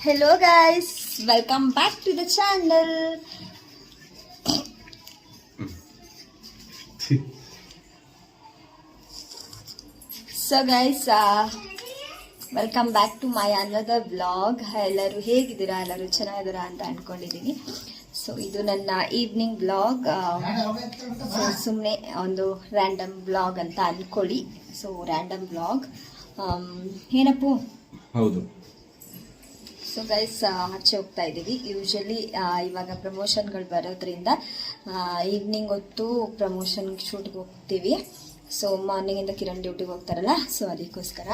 Hello guys, welcome back to the channel so uh, welcome back to my another vlog ಎಲ್ಲರೂ ಹೇಗಿದ್ದೀರಾ? ಎಲ್ಲರೂ ಚೆನ್ನಾಗಿದ್ದೀರಾ ಅಂತ ಅಂದ್ಕೊಂಡಿದ್ದೀನಿ ಸೊ ಇದು ನನ್ನ ಈವ್ನಿಂಗ್ ಬ್ಲಾಗ್ ಸುಮ್ಮನೆ ಒಂದು ರ್ಯಾಂಡಮ್ ಬ್ಲಾಗ್ ಅಂತ ಅಂದ್ಕೊಳ್ಳಿ ಸೊ ರ್ಯಾಂಡಮ್ ಬ್ಲಾಗ್ ಏನಪ್ಪು? ಹೌದು. ಸೊ ಗೈಸ್ ಆಚೆ ಹೋಗ್ತಾ ಇದ್ದೀವಿ. ಯೂಶಲಿ ಇವಾಗ ಪ್ರಮೋಷನ್ಗಳು ಬರೋದ್ರಿಂದ ಈವ್ನಿಂಗ್ ಹೊತ್ತು ಪ್ರಮೋಷನ್ ಶೂಟ್ಗೆ ಹೋಗ್ತೀವಿ. ಸೊ ಮಾರ್ನಿಂಗಿಂದ ಕಿರಣ್ ಡ್ಯೂಟಿಗೆ ಹೋಗ್ತಾರಲ್ಲ ಸೊ ಅದಕ್ಕೋಸ್ಕರ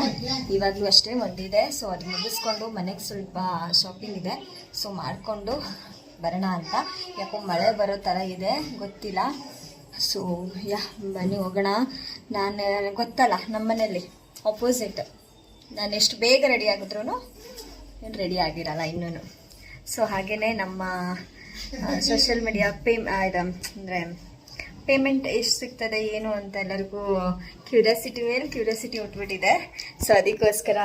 ಇವಾಗಲೂ ಅಷ್ಟೇ ಒಂದಿದೆ. ಸೊ ಅದು ಮುಗಿಸ್ಕೊಂಡು ಮನೆಗೆ ಸ್ವಲ್ಪ ಶಾಪಿಂಗ್ ಇದೆ. ಸೊ ಮಾಡಿಕೊಂಡು ಬರೋಣ ಅಂತ. ಯಾಕೋ ಮಳೆ ಬರೋ ಥರ ಇದೆ, ಗೊತ್ತಿಲ್ಲ. ಸೊ ಯಾ, ಬನ್ನಿ ಹೋಗೋಣ. ನಾನು, ಗೊತ್ತಲ್ಲ ನಮ್ಮ ಮನೇಲಿ ಆಪೋಸಿಟ್ ನಾನು ಎಷ್ಟು ಬೇಗ ರೆಡಿ ಆಗಿದ್ರು ಏನು ರೆಡಿ ಆಗಿರಲ್ಲ ಇನ್ನೂ ಸೊ ಹಾಗೆಯೇ ನಮ್ಮ ಸೋಷಿಯಲ್ ಮೀಡಿಯಾ ಪೇ ಇದು, ಅಂದರೆ ಪೇಮೆಂಟ್ ಎಷ್ಟು ಸಿಗ್ತದೆ, ಏನು ಅಂತ ಎಲ್ಲರಿಗೂ ಕ್ಯೂರಿಯಾಸಿಟಿ ಮೇಲೆ ಕ್ಯೂರಿಯಾಸಿಟಿ ಉಟ್ಬಿಟ್ಟಿದೆ ಸೊ ಅದಕ್ಕೋಸ್ಕರ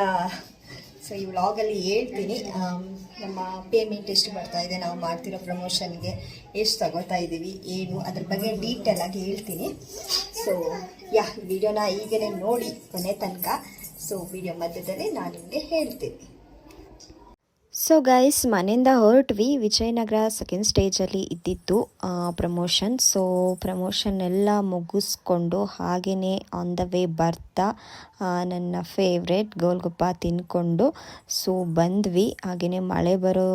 ಸೊ ಈ ವ್ಲಾಗಲ್ಲಿ ಹೇಳ್ತೀನಿ. ನಮ್ಮ ಪೇಮೆಂಟ್ ಎಷ್ಟು ಬರ್ತಾ ಇದೆ, ನಾವು ಮಾಡ್ತಿರೋ ಪ್ರಮೋಷನ್ಗೆ ಎಷ್ಟು ತಗೋತಾ ಇದ್ದೀವಿ ಏನು, ಅದ್ರ ಬಗ್ಗೆ ಡೀಟೇಲ್ ಆಗಿ ಹೇಳ್ತೀನಿ. ಸೊ ಯಾ ವಿಡಿಯೋನ ಈಗಲೇ ನೋಡಿ, ಕೊನೆ ತನಕ. ಸೊ ವಿಡಿಯೋ ಮಧ್ಯದಲ್ಲಿ ನಾನು ನಿಮಗೆ ಹೇಳ್ತೀನಿ. ಸೊ ಗೈಸ್ ಮನೆಯಿಂದ ಹೊರಟ್ವಿ. ವಿಜಯನಗರ ಸೆಕೆಂಡ್ ಸ್ಟೇಜಲ್ಲಿ ಇದ್ದಿತ್ತು ಪ್ರಮೋಷನ್ ಸೊ ಪ್ರಮೋಷನ್ ಎಲ್ಲ ಮುಗಿಸ್ಕೊಂಡು ಹಾಗೆಯೇ ಆನ್ ದ ವೇ ಬರ್ತಾ ನನ್ನ ಫೇವ್ರೆಟ್ ಗೋಲ್ಗಪ್ಪ ತಿನ್ಕೊಂಡು ಸೊ ಬಂದ್ವಿ. ಹಾಗೆಯೇ ಮಳೆ ಬರೋ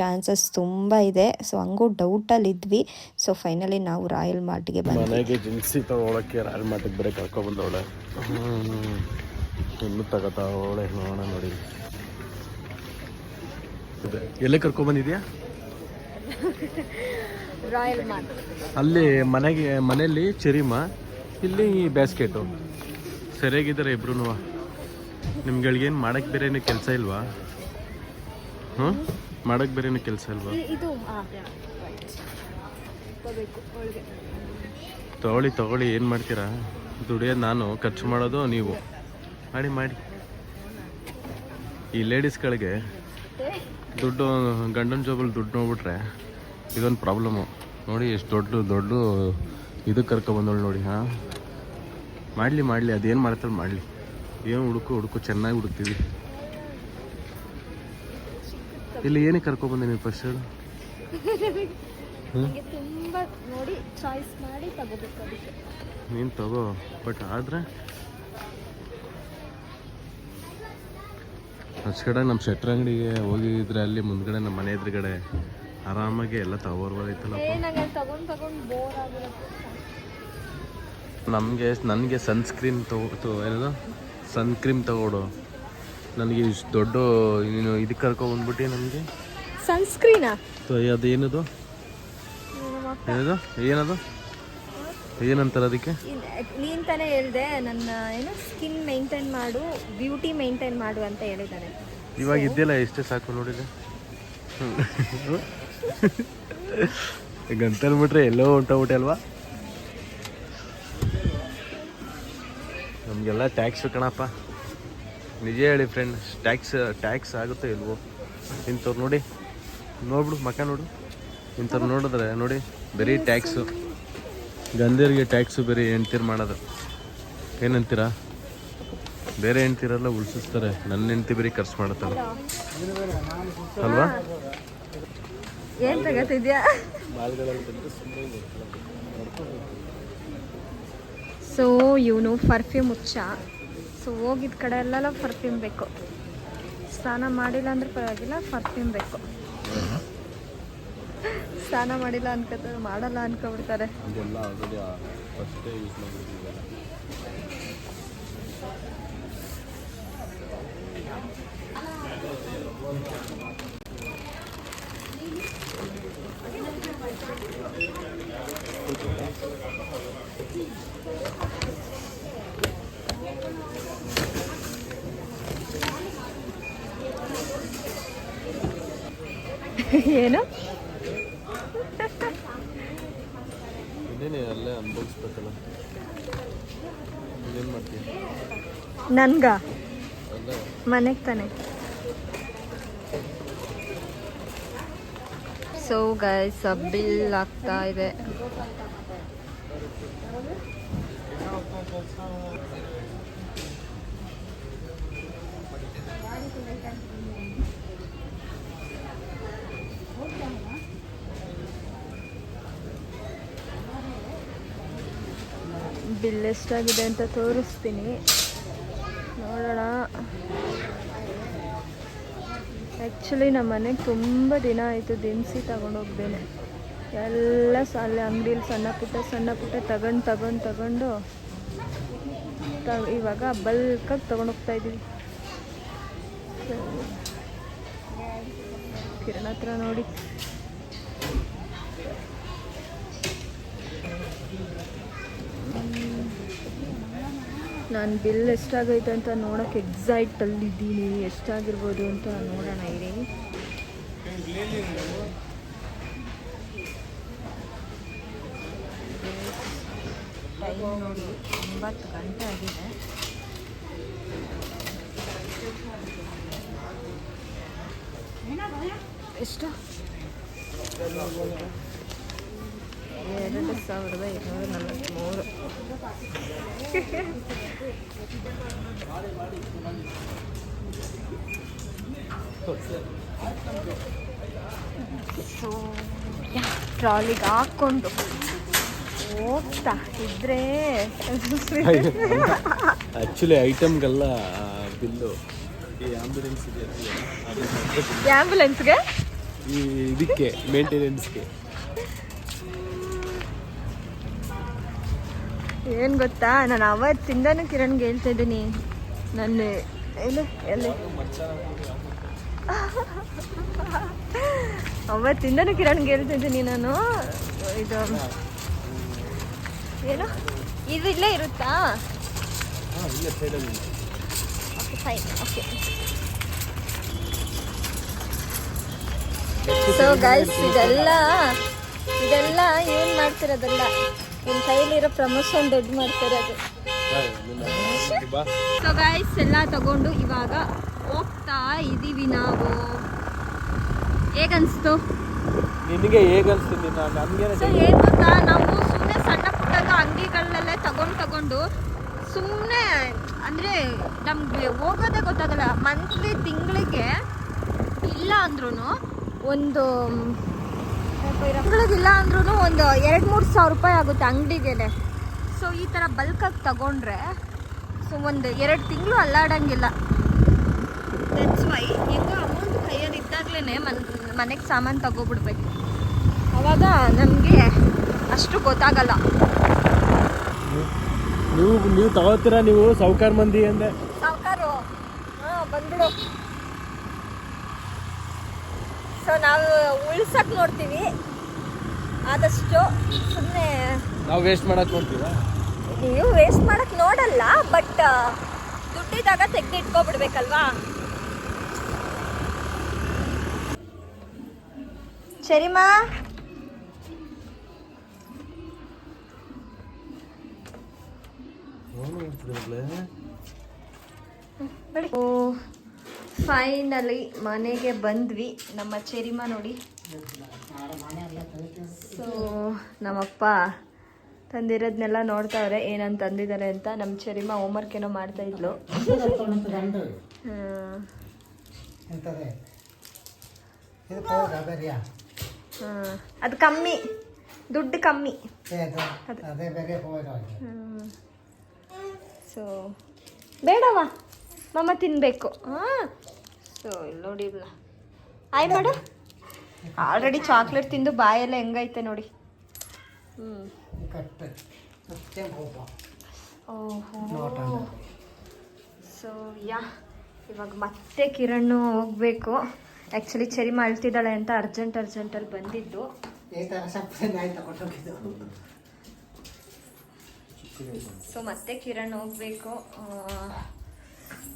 ಚಾನ್ಸಸ್ ತುಂಬ ಇದೆ. ಸೊ ಹಂಗೂ ಡೌಟಲ್ಲಿ ಇದ್ವಿ. ಸೊ ಫೈನಲಿ ನಾವು ರಾಯಲ್ ಮಾರ್ಟ್ಗೆ ಬಂದ್ವಿ. ತಗೊಳಕ್ಕೆ ರಾಯಲ್ ಮಾರ್ಟಿಗೆ ಬರೀ ತಗೋತಾವಳೆ ನೋಡಿ. ಇದೆ. ಎಲ್ಲೇ ಕರ್ಕೊಂಡ್ಬಂದಿದ್ಯಾ ರಾಯಲ್ ಅಲ್ಲಿ ಮನೆಗೆ ಮನೆಯಲ್ಲಿ ಚೆರಿಮ ಇಲ್ಲಿ ಬ್ಯಾಸ್ಕೆಟು ಸರಿಯಾಗಿದ್ದಾರೆ ಇಬ್ರು ನಿಮ್ಗಳಿಗೇನು ಮಾಡಕ್ಕೆ ಬೇರೆ ಏನು ಕೆಲಸ ಇಲ್ವಾ? ಹ್ಞೂ ಮಾಡಕ್ಕೆ ಬೇರೆ ಏನು ಕೆಲಸ ಇಲ್ವಾ? ತಗೊಳ್ಳಿ ತಗೊಳ್ಳಿ ಏನು ಮಾಡ್ತೀರಾ? ದುಡಿಯೋದು ನಾನು ಖರ್ಚು ಮಾಡೋದು ನೀವು. ಮಾಡಿ ಮಾಡಿ. ಈ ಲೇಡೀಸ್ಗಳಿಗೆ ದುಡ್ಡು ಗಂಡನ ಜೋಬಲ್ಲಿ ದುಡ್ಡು ನೋಡ್ಬಿಟ್ರೆ ಇದೊಂದು ಪ್ರಾಬ್ಲಮ್ಮು ನೋಡಿ ಎಷ್ಟು ದೊಡ್ಡ ದೊಡ್ಡ ಇದಕ್ಕೆ ಕರ್ಕೊಬಂದಳು ನೋಡಿ ಹಾಂ? ಮಾಡಲಿ ಮಾಡಲಿ ಅದೇನು ಮಾಡ್ತಾಳೆ ಮಾಡಲಿ. ಏನು ಹುಡುಕು ಹುಡುಕು ಚೆನ್ನಾಗಿ ಹುಡುಕ್ತೀವಿ. ಇಲ್ಲಿ ಏನಕ್ಕೆ ಕರ್ಕೊಬಂದೆ ನೀವು ಫಸ್ಟ್ ನೀನು ತಗೋ ಬಟ್ ಆದರೆ ಕಡೆ ನಮ್ಮ ಶೆಟ್ರ್ ಅಂಗಡಿಗೆ ಹೋಗಿದ್ರೆ ಅಲ್ಲಿ ಮುಂದ್ಗಡೆ ನಮ್ಮ ಮನೆ ಎದುರುಗಡೆ ಆರಾಮಾಗಿ ಎಲ್ಲ ತಗೋರ್ಬೋದಿತ್ತಲ್ಲ ನಮಗೆ ನನಗೆ ಸನ್ಸ್ಕ್ರೀನ್ ತಗೋ ಏನದು? ಸನ್ ಕ್ರೀಮ್ ತಗೊಡು. ನನಗೆ ಇಷ್ಟು ದೊಡ್ಡ ನೀನು ಇದಕ್ಕೆ ನನಗೆ ಸನ್ಸ್ಕ್ರೀನಾ ಅದೇನದು? ಏನದು? ಏನದು? ಏನಂತಾರೆ ಅದಕ್ಕೆ? ನೀನ್ ತಾನೇ ಹೇಳ್ದೆ ನನ್ನ ಏನು ಸ್ಕಿನ್ ಮೇಂಟೈನ್ ಮಾಡು ಬ್ಯೂಟಿ ಮೇಂಟೈನ್ ಮಾಡು ಅಂತ ಹೇಳಿದ್ದಾನೆ ಇವಾಗ ಇದೆಯಲ್ಲ ಎಷ್ಟೇ ಸಾಕು ನೋಡಿದೆ ಗಂತನ್ಬಿಟ್ರೆ ಎಲ್ಲೋ ಹೊಂಟೋಗ್ಬಿಟ್ಟೆ ಅಲ್ವಾ? ನಮಗೆಲ್ಲ ಟ್ಯಾಕ್ಸ್ ಕಣಪ್ಪ. ನಿಜ ಹೇಳಿ ಫ್ರೆಂಡ್ ಟ್ಯಾಕ್ಸ್ ಟ್ಯಾಕ್ಸ್ ಆಗುತ್ತೋ ಇಲ್ವೋ? ಇಂಥವ್ರು ನೋಡಿ. ನೋಡ್ಬಿಡು ಮಕ ನೋಡು. ಇಂಥವ್ರು ನೋಡಿದ್ರೆ ನೋಡಿ ಬರೀ ಟ್ಯಾಕ್ಸು ಗಂಧರಿಗೆ ಟ್ಯಾಕ್ಸು ಬೇರೆ ಹೆಣ್ತೀರು ಮಾಡೋದು. ಏನಂತೀರಾ? ಬೇರೆ ಹೆಣ್ತಿರೆಲ್ಲ ಉಳಿಸಿಸ್ತಾರೆ. ನನ್ನ ಹೆಂಡ್ತಿ ಬೇರೆ ಖರ್ಚು ಮಾಡುತ್ತಲ್ಲ ಅಲ್ವಾ? ಏನ್ ತಗತಿದ್ಯಾ? ಸೊ ಇವನು ಪರ್ಫ್ಯೂಮ್ ಹುಚ್ಚ. ಸೊ ಹೋಗಿದ ಕಡೆ ಎಲ್ಲ ಪರ್ಫ್ಯೂಮ್ ಬೇಕು. ಸ್ನಾನ ಮಾಡಿಲ್ಲ ಅಂದ್ರೆ ಪರವಾಗಿಲ್ಲ ಪರ್ಫ್ಯೂಮ್ ಬೇಕು. ಸ್ನಾನ ಮಾಡಿಲ್ಲ ಅನ್ಕೋತಾರೆ ಮಾಡಲ್ಲ ಅನ್ಕೊಬಿಡ್ತಾರೆ. ಏನು? ನೀನೇ ಅಲ್ಲೇ ಅನುಭವಿಸ್ಬೇಕಲ್ಲ. ಏನು ಮಾಡ್ತೀನಿ ನನ್ಗ? ಅಲ್ಲೇ. ಮನೆಗೆ ತಾನೆ. ಸೊ ಗೈಸ್ ಬಿಲ್ ಆಗ್ತಾ ಇದೆ. ಬಿಲ್ ಎಷ್ಟಾಗಿದೆ ಅಂತ ತೋರಿಸ್ತೀನಿ. ನೋಡೋಣ. ಆ್ಯಕ್ಚುಲಿ ನಮ್ಮ ಮನೆಗೆ ತುಂಬ ದಿನ ಆಯಿತು, ದಿನಸಿ ತಗೊಂಡೋಗ್ದೇನೆ ಎಲ್ಲ ಸ ಅಲ್ಲಿ ಅಂಗಡೀಲಿ ಸಣ್ಣ ಪುಟ್ಟ ಸಣ್ಣ ಪುಟ್ಟ ತಗೊಂಡು ತಗೊಂಡು ತಗೊಂಡು ತ, ಇವಾಗ ಬಲ್ಕಾಗಿ ತೊಗೊಂಡೋಗ್ತಾ ಇದ್ದೀವಿ ಕಿರಣ್ ಹತ್ರ ನೋಡಿ. ನಾನು ಬಿಲ್ ಎಷ್ಟಾಗೈತೆ ಅಂತ ನೋಡೋಕೆ ಎಕ್ಸೈಟಲ್ಲಿದ್ದೀನಿ ಎಷ್ಟಾಗಿರ್ಬೋದು ಅಂತ ನೋಡೋಣ ಇರಿ. ನೋಡಿ ಒಂಬತ್ತು ಗಂಟೆ ಆಗಿದೆ ಎಷ್ಟು? ಎರಡು ಸಾವಿರದ ಇನ್ನೂರ ನಲವತ್ತ್ಮೂರು ಸೊ ಟ್ರಾಲಿಗೆ ಹಾಕ್ಕೊಂಡು ಹೋಗ್ತಾ ಇದ್ರೆ ಆ್ಯಕ್ಚುಲಿ ಐಟಮ್ಗೆಲ್ಲ ಬಿಲ್ಲು ಈ ಆಂಬುಲೆನ್ಸ್ ಇದೆ ಆ್ಯಂಬುಲೆನ್ಸ್ಗೆ ಈ ಇದಕ್ಕೆ ಮೇಂಟೆನೆನ್ಸ್ಗೆ ಏನು ಗೊತ್ತಾ? ನಾನು ಅವತ್ತಿಂದನೂ ಕಿರಣ್ಗೆ ಹೇಳ್ತಾ ಇದ್ದೀನಿ. ನನ್ನ. ಏನು? ಎಲ್ಲಿ? ಅವತ್ತಿಂದನೂ ಕಿರಣ್ಗೆ ಹೇಳ್ತಾ ಇದ್ದೀನಿ ನಾನು. ಇದು. ಏನು? ಇದು ಇಲ್ಲೇ ಇರುತ್ತಾ? ಫೈನ್ ಓಕೆ ಸೊ ಗೈಸ್ ಇದೆಲ್ಲ ಇದೆಲ್ಲ ಏನು ಮಾಡ್ತಿರೋದಲ್ಲ? ನಿಮ್ಮ ಕೈಲಿರೋ ಪ್ರಮೋಷನ್ ದುಡ್ಡು ಮಾಡ್ತಿರೋದು ಅದು. ಸೊ ಗೈಸ್ ಎಲ್ಲ ತಗೊಂಡು ಇವಾಗ ಹೋಗ್ತಾ ಇದ್ದೀವಿ ನಾವು. ಹೇಗನ್ಸ್ತು? ನಿನಗೆ ಹೇಗನ್ಸ್ತು ಸೊ ಏನು ಗೊತ್ತಾ? ನಾವು ಸುಮ್ಮನೆ ಸಣ್ಣ ಪುಟ್ಟದ ಅಂಗಡಿಗಳಲ್ಲೇ ತಗೊಂಡು ತಗೊಂಡು ಸುಮ್ಮನೆ ಅಂದರೆ ನಮಗೆ ಹೋಗೋದೇ ಗೊತ್ತಾಗಲ್ಲ. ಮಂತ್ಲಿ ತಿಂಗಳಿಗೆ ಇಲ್ಲ ಅಂದ್ರೂ ಒಂದು ತಿಂಗಳಿಗಿಲ್ಲ ಅಂದ್ರೂ ಒಂದು ಎರಡು ಮೂರು ಸಾವಿರ ರೂಪಾಯಿ ಆಗುತ್ತೆ ಅಂಗಡಿಗೆನೆ ಸೊ ಈ ಥರ ಬಲ್ಕಾಗಿ ತಗೊಂಡ್ರೆ ಸೊ ಒಂದು ಎರಡು ತಿಂಗಳು ಅಲ್ಲಾಡಂಗಿಲ್ಲ. ದಟ್ಸ್ ವೈ ಹೆಂಗೋ ಅಮೌಂಟ್ ಕೈಯಲ್ಲಿ ಇದ್ದಾಗಲೇ ಮನ್ ಮನೆಗೆ ಸಾಮಾನು ತಗೋಬಿಡ್ಬೇಕು. ಅವಾಗ ನಮಗೆ ಅಷ್ಟು ಗೊತ್ತಾಗಲ್ಲ. ನೀವು ನೀವು ತಗೋತೀರಾ ನೀವು? ಸಾವುಕಾರ ಮಂದಿ ಅಂದೆ. ಸಾವುಕಾರು ಹಾಂ ಬಂದ್ಬಿಡು. ಸೊ ನಾವು ಉಳ್ಸಕ್ ನೋಡ್ತೀವಿ. ಆದಷ್ಟು ಸುಮ್ಮನೆ ನಾವು ವೇಸ್ಟ್ ಮಾಡಕ್ ನೋಡ್ತೀರಾ? ನೀವು ವೇಸ್ಟ್ ಮಾಡಕ್ ನೋಡಲ್ಲ ಬಟ್ ದುಡ್ಡಿದಾಗ ತೆಗ್ದು ಇಟ್ಕೊಬಿಡ್ಬೇಕಲ್ವಾ ಸರಿಮಾ ಓ ಫೈನಲಿ ಮನೆಗೆ ಬಂದ್ವಿ. ನಮ್ಮ ಚೆರಿಮ ನೋಡಿ. ಸೊ ನಮ್ಮಪ್ಪ ತಂದಿರೋದನ್ನೆಲ್ಲ ನೋಡ್ತಾವ್ರೆ, ಏನಂತ ತಂದಿದ್ದಾರೆ ಅಂತ. ನಮ್ಮ ಚೆರಿಮ ಹೋಮ್ವರ್ಕ್ ಏನೋ ಮಾಡ್ತಾ ಇದ್ಲು. ಅದು ಕಮ್ಮಿ. ದುಡ್ಡು ಕಮ್ಮಿ. ಸೊ ಬೇಡವ? ಮಮ್ಮ ತಿನ್ನಬೇಕು ಹಾಂ. ಸೊ ಇಲ್ಲಿ ನೋಡಿ. ಆಯ್ ಮಾಡು. ಆಲ್ರೆಡಿ ಚಾಕ್ಲೇಟ್ ತಿಂದು ಬಾಯೆಲ್ಲ ಹೆಂಗೈತೆ ನೋಡಿ. ಹ್ಞೂ ಕಟ್ ಮತ್ತೆ ಹೋಗ ಓಹೋ. So yeah. ಇವಾಗ ಮತ್ತೆ ಕಿರಣ್ ಹೋಗ್ಬೇಕು. ಆ್ಯಕ್ಚುಲಿ ಚರಿ ಅಳ್ತಿದ್ದಾಳೆ ಅಂತ ಅರ್ಜೆಂಟ್ ಅರ್ಜೆಂಟಲ್ಲಿ ಬಂದಿದ್ದು. ಸೊ ಮತ್ತೆ ಕಿರಣ್ ಹೋಗ್ಬೇಕು.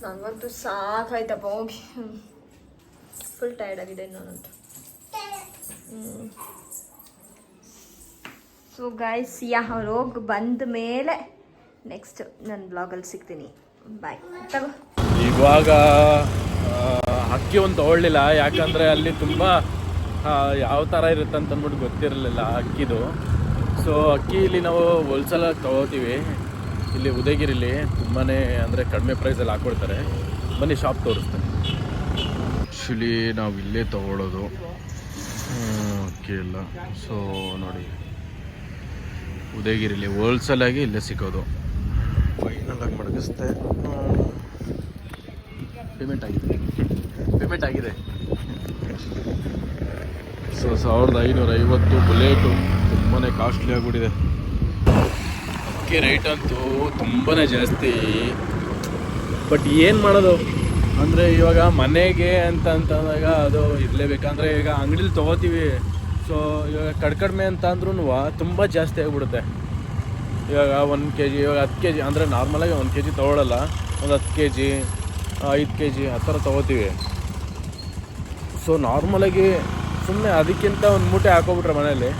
ನನಗಂತೂ ಸಾಕಾಯ್ತಪ್ಪ, ಹೋಗಿ. ಫುಲ್ ಟೈರ್ಡ್ ಆಗಿದೆ ನಾನಂತೂ. ಸೊ ಗಾಯ್ಸ್ ಯಾ ಅವ್ರು ಹೋಗಿ ಬಂದ ಮೇಲೆ ನೆಕ್ಸ್ಟ್ ನನ್ನ ಬ್ಲಾಗಲ್ಲಿ ಸಿಗ್ತೀನಿ. ಬಾಯ್ ಇವಾಗ ಅಕ್ಕಿ ಒಂದು ತಗೊಳ್ಳಿಲ್ಲ. ಯಾಕಂದ್ರೆ ಅಲ್ಲಿ ತುಂಬ ಯಾವ ಥರ ಇರುತ್ತೆ ಅಂತ ಅಂದ್ಬಿಟ್ಟು ಗೊತ್ತಿರಲಿಲ್ಲ ಅಕ್ಕಿದು ಸೊ ಅಕ್ಕಿ ಇಲ್ಲಿ ನಾವು ಹೊಲ್ಸಲಾಗಿ ತೊಗೋತೀವಿ. ಇಲ್ಲಿ ಉದಯಗಿರಿಲಿ ತುಂಬಾ ಅಂದರೆ ಕಡಿಮೆ ಪ್ರೈಸಲ್ಲಿ ಹಾಕ್ಕೊಡ್ತಾರೆ ಬನ್ನಿ ಶಾಪ್ ತೋರಿಸ್ತೇನೆ. ಆ್ಯಕ್ಚುಲಿ ನಾವು ಇಲ್ಲೇ ತೊಗೊಳೋದು. ಕೇಳ ಸೊ ನೋಡಿ. ಉದಯಗಿರಿಲಿ ಹೋಲ್ಸೇಲಾಗಿ ಇಲ್ಲೇ ಸಿಗೋದು. ಫೈನಲಾಗಿ ಮಡಗಿಸ್ತೆ ಪೇಮೆಂಟ್ ಆಗಿದೆ. ಪೇಮೆಂಟ್ ಆಗಿದೆ. ಸೊ ಸಾವಿರದ ಐನೂರ ಐವತ್ತು ಬುಲೆಟು ತುಂಬಾ ಕಾಸ್ಟ್ಲಿ ಆಗಿಬಿಟ್ಟಿದೆ. ಅಕ್ಕಿ ರೇಟ್ ಅಂತೂ ತುಂಬಾ ಜಾಸ್ತಿ. ಬಟ್ ಏನು ಮಾಡೋದು? ಅಂದರೆ ಇವಾಗ ಮನೆಗೆ ಅಂತ ಅಂತಂದಾಗ ಅದು ಇರಲೇಬೇಕಂದ್ರೆ ಈಗ ಅಂಗಡಿಲಿ ತೊಗೋತೀವಿ. ಸೊ ಇವಾಗ ಕಡ್ಕಡಿಮೆ ಅಂತ ಅಂದ್ರೂ ತುಂಬ ಜಾಸ್ತಿ ಆಗಿಬಿಡುತ್ತೆ. ಇವಾಗ ಒಂದು ಕೆ ಜಿ ಇವಾಗ ಹತ್ತು ಕೆ ಜಿ ಅಂದರೆ ನಾರ್ಮಲಾಗಿ ಒಂದು ಕೆ ಜಿ ತೊಗೊಳಲ್ಲ. ಒಂದು ಹತ್ತು ಕೆ ಜಿ ಐದು ಕೆ ಜಿ ಆ ಥರ ತೊಗೋತೀವಿ. ಸೊ ನಾರ್ಮಲಾಗಿ ಸುಮ್ಮನೆ ಅದಕ್ಕಿಂತ ಒಂದು ಮೂಟೆ ಹಾಕೋಬಿಟ್ರೆ ಮನೇಲಿ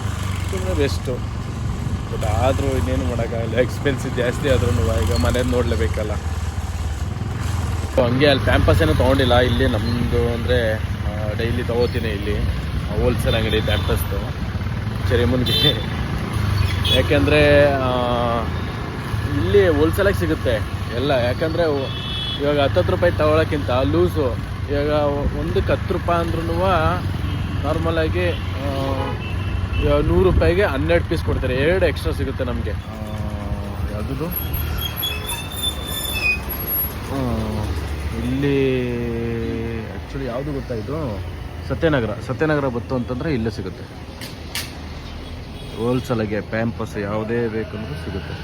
ಸುಮ್ಮನೆ ಬೆಸ್ಟು ಬಟ್ ಆದರೂ ಇನ್ನೇನು ಮಾಡೋಕ್ಕಾಗಲ್ಲ. ಎಕ್ಸ್ಪೆನ್ಸಿವ್ ಜಾಸ್ತಿ ಆದ್ರೂ ಈಗ ಮನೇದು ನೋಡಲೇಬೇಕಲ್ಲ. ಸೊ ಹಂಗೆ ಅಲ್ಲಿ ಪ್ಯಾಂಪಸ್ ಏನೂ ತೊಗೊಂಡಿಲ್ಲ. ಇಲ್ಲಿ ನಮ್ಮದು ಅಂದರೆ ಡೈಲಿ ತೊಗೋತೀನಿ ಇಲ್ಲಿ. ಹೋಲ್ಸೇಲ್ ಅಂಗಡಿ ಪ್ಯಾಂಪಸ್ದು ಮುಂದೆ ಯಾಕೆಂದರೆ ಇಲ್ಲಿ ಹೋಲ್ಸೇಲಾಗಿ ಸಿಗುತ್ತೆ. ಎಲ್ಲ, ಯಾಕಂದರೆ ಇವಾಗ ಹತ್ತತ್ತು ರೂಪಾಯಿ ತಗೊಳ್ಳೋಕ್ಕಿಂತ ಲೂಸು ಇವಾಗ ಒಂದಕ್ಕೆ ಹತ್ತು ರೂಪಾಯಿ ಅಂದ್ರೂ ನಾರ್ಮಲಾಗಿ ನೂರು ರೂಪಾಯಿಗೆ ಹನ್ನೆರಡು ಪೀಸ್ ಕೊಡ್ತಾರೆ. ಎರಡು ಎಕ್ಸ್ಟ್ರಾ ಸಿಗುತ್ತೆ ನಮಗೆ. ಯಾವುದದು? ಇಲ್ಲಿ ಆ್ಯಕ್ಚುಲಿ ಯಾವುದು ಗೊತ್ತಾಯಿತು ಸತ್ಯನಗರ. ಸತ್ಯನಗರ ಬತ್ತು ಅಂತಂದರೆ ಇಲ್ಲೇ ಸಿಗುತ್ತೆ. ಹೋಲ್ಸೇಲಾಗೆ ಪ್ಯಾಂಪಸ್ ಯಾವುದೇ ಬೇಕಂದ್ರೂ ಸಿಗುತ್ತೆ.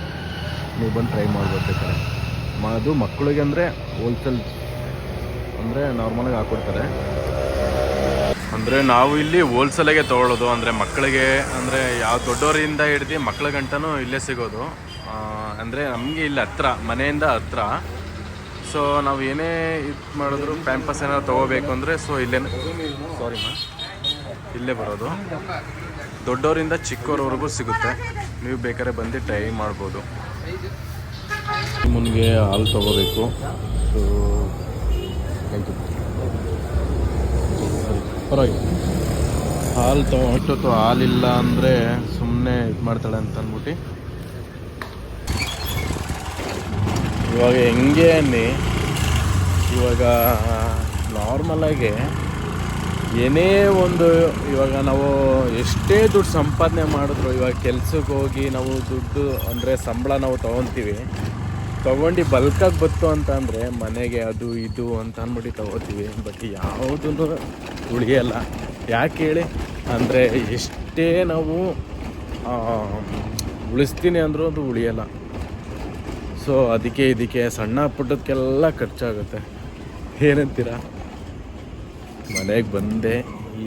ನೀವು ಬಂದು ಟ್ರೈ ಮಾಡ್ಬೋದು ಬೇಕಾದ್ರೆ ಮ- ಅದು ಮಕ್ಕಳಿಗೆ ಅಂದರೆ ಹೋಲ್ಸೇಲ್ ಅಂದರೆ ನಾರ್ಮಲಾಗಿ ಹಾಕ್ಕೊಡ್ತಾರೆ ಅಂದರೆ ನಾವು ಇಲ್ಲಿ ಹೋಲ್ಸೇಲಾಗೆ ತೊಗೊಳ್ಳೋದು, ಅಂದರೆ ಮಕ್ಕಳಿಗೆ, ಅಂದರೆ ಯಾವ ದೊಡ್ಡವರಿಂದ ಹಿಡ್ದು ಮಕ್ಕಳ ಗಂಟನೂ ಇಲ್ಲೇ ಸಿಗೋದು. ಅಂದರೆ ನಮಗೆ ಇಲ್ಲಿ ಹತ್ರ, ಮನೆಯಿಂದ ಹತ್ರ. ಸೊ ನಾವು ಏನೇ ಇದು ಮಾಡಿದ್ರು ಪ್ಯಾಂಪಸ್ ಏನಾದ್ರು ತೊಗೋಬೇಕು ಅಂದರೆ ಸೊ ಇಲ್ಲೇ ಸಾರಿ ಮಾ ಇಲ್ಲೇ ಬರೋದು. ದೊಡ್ಡವರಿಂದ ಚಿಕ್ಕವ್ರವರೆಗೂ ಸಿಗುತ್ತೆ. ನೀವು ಬೇಕಾದ್ರೆ ಬಂದು ಟ್ರೈ ಮಾಡ್ಬೋದು. ಮುಂದೆ ಹಾಲು ತೊಗೋಬೇಕು. ಸೊ ಥ್ಯಾಂಕ್ ಯು ಪರವಾಗಿಲ್ಲ. ಹಾಲು ತೊಗೊಂಡು ಹಾಲಿಲ್ಲ ಅಂದರೆ ಸುಮ್ಮನೆ ಇದು ಮಾಡ್ತಾಳೆ ಅಂತ ಅಂದ್ಬಿಟ್ಟು. ಇವಾಗ ಹೆಂಗೆ ಅನ್ನಿ? ಇವಾಗ ನಾರ್ಮಲಾಗಿ ಏನೇ ಒಂದು ಇವಾಗ ನಾವು ಎಷ್ಟೇ ದುಡ್ಡು ಸಂಪಾದನೆ ಮಾಡಿದ್ರು, ಇವಾಗ ಕೆಲ್ಸಕ್ಕೆ ಹೋಗಿ ನಾವು ದುಡ್ಡು ಅಂದರೆ ಸಂಬಳ ನಾವು ತೊಗೊತೀವಿ. ತೊಗೊಂಡು ಬಲ್ಕಾಗಿ ಬತ್ತು ಅಂತ ಅಂದರೆ ಮನೆಗೆ ಅದು ಇದು ಅಂತ ಅಂದ್ಬಿಟ್ಟು ತೊಗೋತೀವಿ. ಬಟ್ ಯಾವುದೂ ಉಳಿಯಲ್ಲ. ಯಾಕೆ ಹೇಳಿ? ಅಂದರೆ ಎಷ್ಟೇ ನಾವು ಉಳಿಸ್ತೀನಿ ಅಂದರೂ ಅದು ಉಳಿಯಲ್ಲ. ಸೊ ಅದಕ್ಕೆ ಇದಕ್ಕೆ ಸಣ್ಣ ಪುಟ್ಟದಕ್ಕೆಲ್ಲ ಖರ್ಚಾಗುತ್ತೆ. ಏನಂತೀರಾ? ಮನೆಗೆ ಬಂದೆ.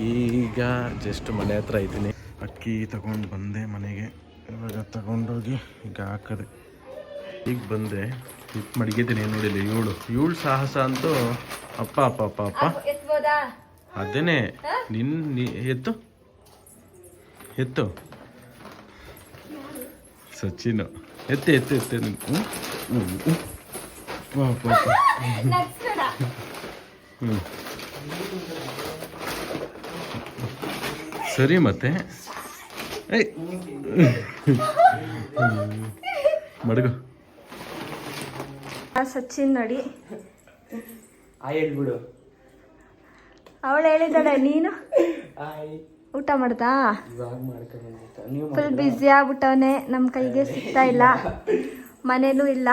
ಈಗ ಜಸ್ಟ್ ಮನೆ ಹತ್ರ ಇದ್ದೀನಿ. ಅಕ್ಕಿ ತಗೊಂಡು ಬಂದೆ ಮನೆಗೆ. ಇವಾಗ ತಗೊಂಡೋಗಿ ಈಗ ಹಾಕದೆ. ಈಗ ಬಂದೆ. ಹಿಟ್ ಮಡಗಿದ್ದೀನಿ ನೋಡಿಲ್ಲ. ಏಳು. ಏಳು ಸಾಹಸ ಅಂತೂ ಅಪ್ಪ ಅಪ್ಪ ಅಪ್ಪ ಅಪ್ಪ. ಅದೇನೆ. ನಿನ್ ನೀ- ಎತ್ತು. ಎತ್ತು. ಸಚಿನ್. ಎತ್ತೆ ಎತ್ತೆ ಎತ್ತೆ ಹ್ಞೂ ಸರಿ ಮತ್ತೆ. ಏಯ್. ಮಡಗು. ಸಚಿನ್ ನೋಡಿ. ಆಯ್ ಹೇಳ್ಬಿಡು ಅವಳು ಹೇಳಿದಾಳೆ ನೀನು? ಊಟ ಮಾಡ್ದಾ? ಫುಲ್ ಬ್ಯುಸಿ ಆಗ್ಬಿಟ್ಟವನೆ ನಮ್ಮ ಕೈಗೆ ಸಿಗ್ತಾ ಇಲ್ಲ. ಮನೇಲೂ ಇಲ್ಲ.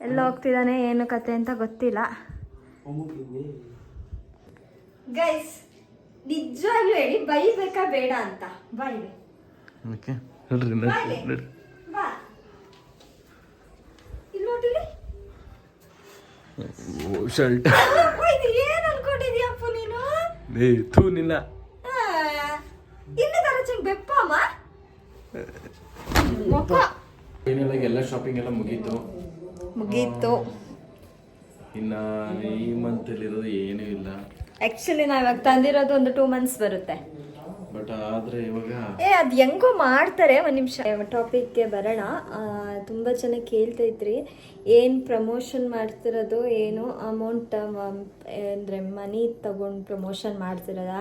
ಎಲ್ಲ ಹೋಗ್ತಿದ್ದಾನೆ ಏನು ಕತೆ ಅಂತ ಗೊತ್ತಿಲ್ಲ. ಗೈಸ್ ನಿಜವಾಗ್ಲೂ ಹೇಳಿ ಬೈಬೇಕಾ ಬೇಡ ಅಂತ? ಬಾಯ್ಲಿ ಓಕೆ ಓ ಶರ್ಟ್ ಏನ್ ಅನ್ಕೊಂಡಿದ್ಯಪ್ಪ ನೀನು? ಏ ಥೂ ನಿನ್ನ. ಇನ್ನು ತರ ಚೆಂಗ್ ಬೆಪ್ಪ ಅಮ್ಮ. ಮೊಪ್ಪ ಫೈನಲ್ ಆಗಿ ಎಲ್ಲ ಶಾಪಿಂಗ್ ಎಲ್ಲ ಮುಗೀತು. ಮುಗೀತು. ಇನ್ನ ಈ ಮಂತ್ ಇರೋದು ಏನೂ ಇಲ್ಲ. ಆಕ್ಚುಲಿ ನಾವ್ ಇವಾಗ ತಂದಿರೋದು ಒಂದು ಟೂ ಮಂತ್ಸ್ ಬರುತ್ತೆ. ಬಟ್ ಆದ್ರೆ ಇವಾಗ ಏ ಅದು ಹೆಂಗೋ ಮಾಡ್ತಾರೆ ಒಂದು ನಿಮಿಷ. ಟಾಪಿಕ್ಗೆ ಬರೋಣ. ತುಂಬಾ ಜನ ಕೇಳ್ತಾ ಇದ್ರಿ. ಏನು ಪ್ರಮೋಷನ್ ಮಾಡ್ತಿರೋದು ಏನು ಅಮೌಂಟ್ ಅಂದರೆ ಮನಿ ತಗೊಂಡು ಪ್ರಮೋಷನ್ ಮಾಡ್ತಿರೋದ?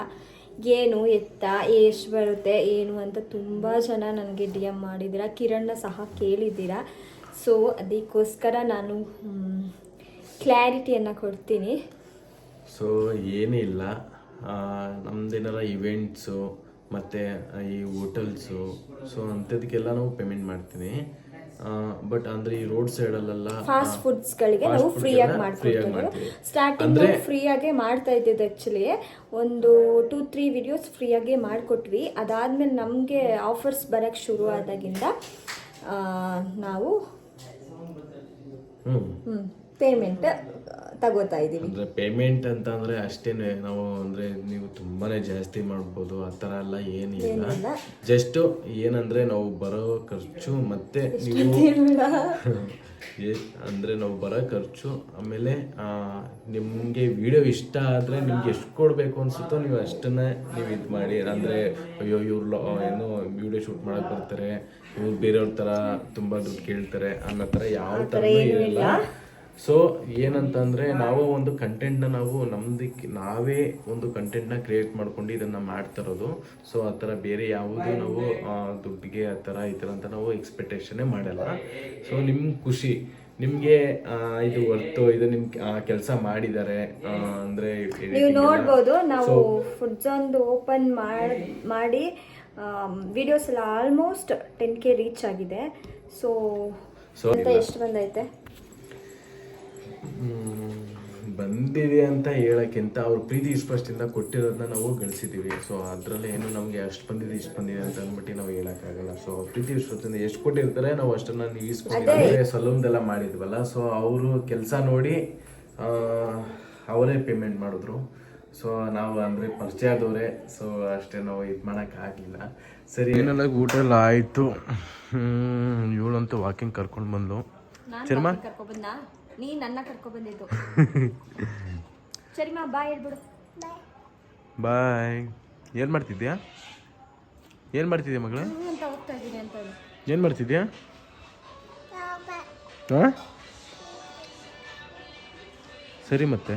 ಏನು ಎತ್ತ ಎಷ್ಟು ಬರುತ್ತೆ ಏನು ಅಂತ ತುಂಬ ಜನ ನನಗೆ ಡಿ ಎಂ ಮಾಡಿದ್ದೀರಾ. ಕಿರಣ್ನ ಸಹ ಕೇಳಿದ್ದೀರ. ಸೊ ಅದಕ್ಕೋಸ್ಕರ ನಾನು ಕ್ಲಾರಿಟಿಯನ್ನು ಕೊಡ್ತೀನಿ. ಸೊ ಏನಿಲ್ಲ. ನಮ್ದೇನಾರ ಇವೆಂಟ್ಸು ಮತ್ತು ಈ ಹೋಟೆಲ್ಸು ಸೊ ಅಂಥದಕ್ಕೆಲ್ಲ ನಾವು ಪೇಮೆಂಟ್ ಮಾಡ್ತೀನಿ. ಬಟ್ ಅಂದ್ರೆ ಈ ರೋಡ್ ಸೈಡಲ್ಲೆಲ್ಲ ಫಾಸ್ಟ್ ಫುಡ್ಸ್ಗಳಿಗೆ ನಾವು ಫ್ರೀಯಾಗಿ ಮಾಡ್ಕೊಡ್ತೀವಿ. ಮಾಡ್ತೀವಿ. ಸ್ಟಾರ್ಟಿಂಗ್ ಫ್ರೀ ಫ್ರೀಯಾಗೆ ಮಾಡ್ತಾ ಇದ್ದಿದ್ದು ಆ್ಯಕ್ಚುಲಿ ಒಂದು ಟೂ ತ್ರೀ ವಿಡಿಯೋಸ್ ಫ್ರೀಯಾಗೆ ಮಾಡಿಕೊಟ್ವಿ. ಅದಾದ್ಮೇಲೆ ನಮಗೆ ಆಫರ್ಸ್ ಬರೋಕ್ಕೆ ಶುರು ಆದಾಗಿಂದ ನಾವು ಹ್ಞೂ ಪೇಮೆಂಟ್ ತಗೋತಾ ಇದ್ದೀವಿ. ಅಂದರೆ ಪೇಮೆಂಟ್ ಅಂತ ಅಂದರೆ ಅಷ್ಟೇನೆ ನಾವು ಅಂದರೆ ನೀವು ತುಂಬಾ ಜಾಸ್ತಿ ಮಾಡ್ಬೋದು ಆ ಥರ ಎಲ್ಲ ಏನಿಲ್ಲ. ಜಸ್ಟ್ ಏನಂದರೆ ನಾವು ಬರೋ ಖರ್ಚು ಮತ್ತೆ ನೀವು ಅಂದ್ರೆ ನಾವು ಬರೋ ಖರ್ಚು ಆಮೇಲೆ ನಿಮಗೆ ವಿಡಿಯೋ ಇಷ್ಟ ಆದರೆ ನಿಮ್ಗೆ ಎಷ್ಟು ಕೊಡಬೇಕು ಅನ್ಸುತ್ತೋ ನೀವು ಅಷ್ಟನ್ನ ನೀವು ಇದು ಮಾಡಿ. ಅಂದರೆ ಅಯ್ಯೋ ಇವ್ರು ಏನು ವಿಡಿಯೋ ಶೂಟ್ ಮಾಡಕ್ ಬರ್ತಾರೆ ಇವ್ರು ಬೇರೆಯವ್ರ ಥರ ತುಂಬ ದುಡ್ಡು ಕೇಳ್ತಾರೆ ಅನ್ನೋ ಥರ ಯಾವ ತರ ಇರಲ್ಲ. ಸೊ ಏನಂತಂದ್ರೆ ನಾವು ಒಂದು ಕಂಟೆಂಟ್ನ ನಾವು ನಮ್ದಕ್ಕೆ ನಾವೇ ಒಂದು ಕಂಟೆಂಟ್ನ ಕ್ರಿಯೇಟ್ ಮಾಡ್ಕೊಂಡು ಇದನ್ನ ಮಾಡ್ತಿರೋದು ಸೊ ಆ ಥರ ಬೇರೆ ಯಾವುದೂ ನಾವು ದುಡ್ಡಿಗೆ ಆ ಥರ ಈ ಥರ ಅಂತ ನಾವು ಎಕ್ಸ್ಪೆಕ್ಟೇಷನ್ನೇ ಮಾಡಲ್ಲ. ಸೊ ನಿಮ್ಮ ಖುಷಿ ನಿಮಗೆ ಇದು ವರ್ತು ಇದು ನಿಮ್ ಕೆಲಸ ಮಾಡಿದ್ದಾರೆ ಅಂದ್ರೆ ನೀವು. ನೋಡ್ಬೋದು ನಾವು ಫುಡ್ ಫುಡ್ಸ್ ಒಂದು ಓಪನ್ ಮಾಡಿ ವಿಡಿಯೋಸ್ ಎಲ್ಲ ಆಲ್ಮೋಸ್ಟ್ ಟೆನ್ ಕೆ ರೀಚ್ ಆಗಿದೆ. ಸೊ ಎಷ್ಟು ಬಂದೈತೆ? ಬಂದಿದೆ ಅಂತ ಹೇಳೋಕ್ಕಿಂತ ಅವ್ರ ಪ್ರೀತಿ ಸ್ಪಷ್ಟದಿಂದ ಕೊಟ್ಟಿರೋದನ್ನ ನಾವು ಗಳಿಸಿದ್ದೀವಿ ಸೊ ಅದ್ರಲ್ಲಿ ಏನು ನಮಗೆ ಅಷ್ಟು ಬಂದಿದೆ ಇಷ್ಟು ಬಂದಿದೆ ಅಂತ ಅಂದ್ಬಿಟ್ಟು ನಾವು ಹೇಳೋಕ್ಕಾಗಲ್ಲ. ಸೊ ಪ್ರೀತಿ ವಿಶ್ವದಿಂದ ಎಷ್ಟು ಕೊಟ್ಟಿರ್ತಾರೆ ನಾವು ಅಷ್ಟನ್ನ ನೀವು ಈಸ್ಕೊಂಡಿದ್ದೀವಿ. ಸಲೂನ್ದೆಲ್ಲ ಮಾಡಿದ್ವಲ್ಲ ಸೊ ಅವರು ಕೆಲಸ ನೋಡಿ ಆ, ಅವರೇ ಪೇಮೆಂಟ್ ಮಾಡಿದ್ರು. ಸೊ ನಾವು ಅಂದ್ರೆ ಪರಿಚಯ ಆದವ್ರೆ ಸೊ ಅಷ್ಟೇ ನಾವು ಇದು ಮಾಡೋಕ್ಕಾಗಲಿಲ್ಲ ಸರಿ. ಏನೆಲ್ಲ ಊಟ ಎಲ್ಲ ಆಯಿತು? ಇವಳಂತೂ ವಾಕಿಂಗ್ ಕರ್ಕೊಂಡು ಬಂದು ಚರ್ಮ ನೀ ನನ್ನ ಕರ್ಕೊಬಂದಿದ್ದು ಸರಿಮಾ ಬಾಯ್ ಹೇಳ್ಬಿಡು. ಬಾಯ್ ಏನು ಮಾಡ್ತಿದ್ಯಾ? ಏನು ಮಾಡ್ತಿದ್ಯಾ ಮಗಳೇ? ಅಂತ ಹೋಗ್ತಾ ಇದ್ದೀನಿ ಅಂತ ಹೇಳು. ಏನು ಮಾಡ್ತಿದ್ಯಾ? ಹಾಂ? ಸರಿ ಮತ್ತೆ.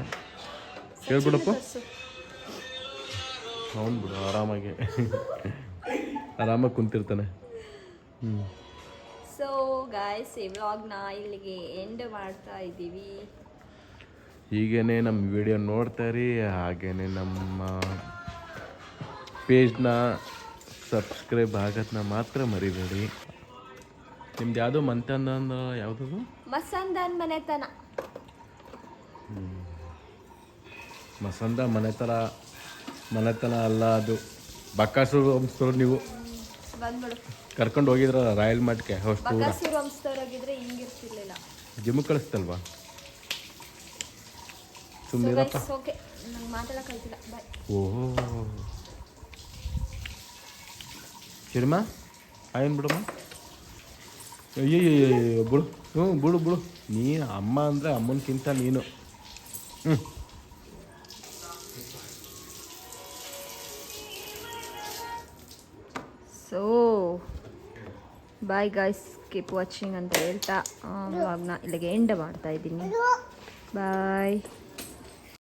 ಹೇಳ್ಬಿಡಪ್ಪ. ಅವನು ಬಿಡು ಆರಾಮಾಗಿ. ಆರಾಮಾಗಿ ಕುಂತಿರ್ತಾನೆ. ಹ್ಞೂ ಸೊ ಗಾಯ್ಸ್ ಈ ವ್ಲಾಗ್ನ ಇಲ್ಲಿಗೆ ಎಂಡ್ ಮಾಡ್ತಾ ಇದ್ದೀವಿ. ಹೀಗೇನೆ ನಮ್ಮ ವಿಡಿಯೋ ನೋಡ್ತಾ ಇರಿ ಹಾಗೇನೆ ನಮ್ಮ ಪೇಜ್ನ ಸಬ್ಸ್ಕ್ರೈಬ್ ಆಗೋದನ್ನ ಮಾತ್ರ ಮರಿಬೇಡಿ. ನಿಮ್ದು ಯಾವುದು ಮಂತಂದ ಯಾವುದು ಮಸಂದನ್ ಮನೆತನ. ಮಸಂದ ಮನೆತನ ಮನೆತನ ಅಲ್ಲ ಅದು. ಬಕ್ಕಸು ನೀವು. ಬಂದ್ಬಿಡು. ಕರ್ಕೊಂಡು ಹೋಗಿದ್ರ ರಾಯಲ್ ಮಠಕ್ಕೆ ಅಷ್ಟು ದೂರ ಬಕಾಸೂರು ವಂಶದವ್ರಾಗಿದ್ರೆ ಹಿಂಗಿರ್ತಿರ್ಲಿಲ್ಲ ಜಿಮ್ ಕಳಿಸ್ತಲ್ವಾ? ಸುಮ್ಮನಿರಪ್ಪ ಓಕೆ ನಂಗೆ ಮಾತಾಡಕ್ ಆಯ್ತಿಲ್ಲ ಬಾಯ್ ಓಹೋ ಆಯನ್ ಬಿಡಮ್ಮ ಅಯ್ಯಯ್ಯೋ ಬಿಡು ಹ್ಞೂ ಬಿಡು ಬಿಡು ನೀ ಅಮ್ಮ ಅಂದರೆ ಅಮ್ಮನಕ್ಕಿಂತ ನೀನು ಹ್ಞೂ so bye guys keep watching ಅಂತ ಹೇಳ್ತಾ ವ್ಲಾಗ್ನ ಇಲ್ಲಿಗೆ ಎಂಡ್ ಮಾಡ್ತಾ ಇದ್ದೀನಿ. ಬಾಯ್